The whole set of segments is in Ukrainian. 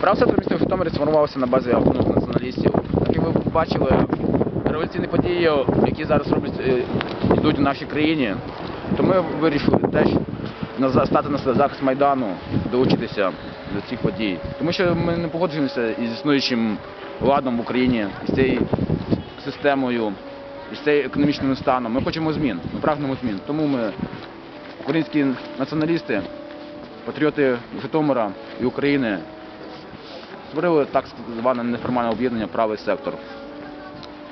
Правий сектор міста Житомирі сформувався на базі автономних націоналістів. Як і ви бачили, революційні події, які зараз роблять, е, йдуть у нашій країні, то ми вирішили теж стати на захист Майдану, долучитися до цих подій. Тому що ми не погоджуємося із існуючим ладом в Україні, із цією системою, із цією економічним станом. Ми хочемо змін, ми прагнемо змін. Тому ми, українські націоналісти, патріоти Житомира і України, створили так зване неформальне об'єднання правий сектор.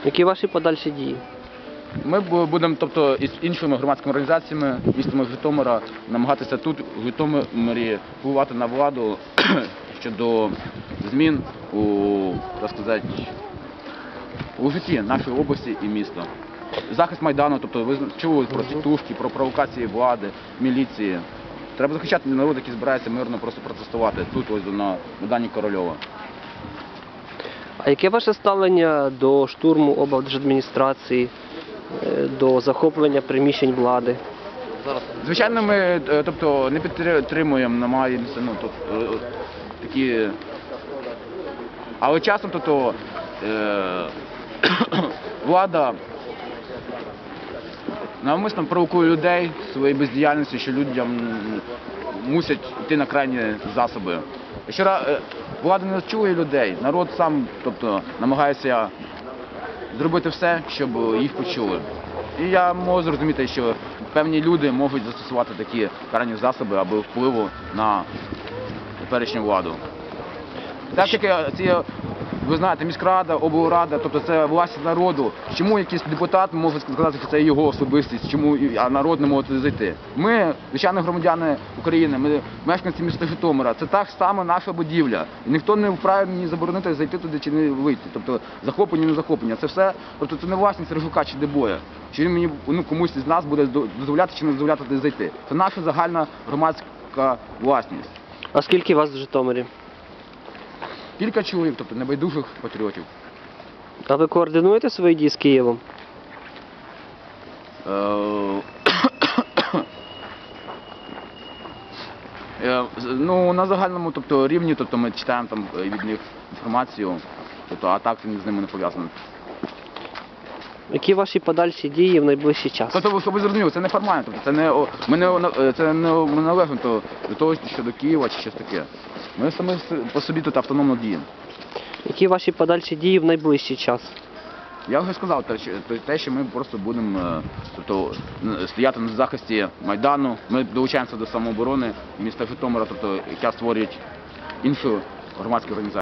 Які ваші подальші дії? Ми будемо, тобто, із іншими громадськими організаціями містами Житомира намагатися тут, в Житомирі, впливати на владу щодо змін у, так сказати, у житті нашої області і міста. Захист Майдану, тобто ви чули про тітушки, про провокації влади, міліції. Треба захищати народ, який збирається мирно просто протестувати тут, ось на Майдані Корольова. А яке ваше ставлення до штурму облдержадміністрації, е, до захоплення приміщень влади? Звичайно, ми е, тобто, не підтримуємо, намагаємося, ну, тобто, такі. Але часом тобто, влада навмисно провокує людей своєю бездіяльністю, що людям мусять йти на крайні засоби. Якщо ра- е, влада не чує людей, народ сам тобто, намагається зробити все, щоб їх почули. І я можу зрозуміти, що певні люди можуть застосувати такі карані засоби аби впливу на теперішню владу. Так як ці, ви знаєте, міськрада, облрада, тобто це власність народу. Чому якийсь депутат може сказати, що це його особистість, чому а народ не може зайти? Ми, звичайно, громадяни України, ми мешканці міста Житомира. Це так само наша будівля. І ніхто не вправі мені заборонити зайти туди чи не вийти. Тобто захоплення, не захоплення. Це все, тобто це не власність Рижука чи Дебоя. Чи він мені ну, комусь із нас буде дозволяти чи не дозволяти туди зайти. Це наша загальна громадська власність. А скільки вас в Житомирі? Кілька чоловік, тобто небайдужих патріотів. А ви координуєте свої дії з Києвом? Е, е, Ну, на загальному тобто, рівні, тобто ми читаємо там е, від них інформацію, тобто, а так він з ними не пов'язаний. Які ваші подальші дії в найближчий час? Тобто, щоб ви зрозуміли, це не формально, тобто це не о- ми не о- це не о- ми належимо то- до того, що до Києва чи щось таке. Ми самі с- по собі тут автономно діємо. Які ваші подальші дії в найближчий час? Я вже сказав те, що, те- те, що ми просто будемо е, тобто, н- стояти на захисті Майдану. Ми долучаємося до самооборони міста Житомира, тобто, яка створюють іншу громадську організацію.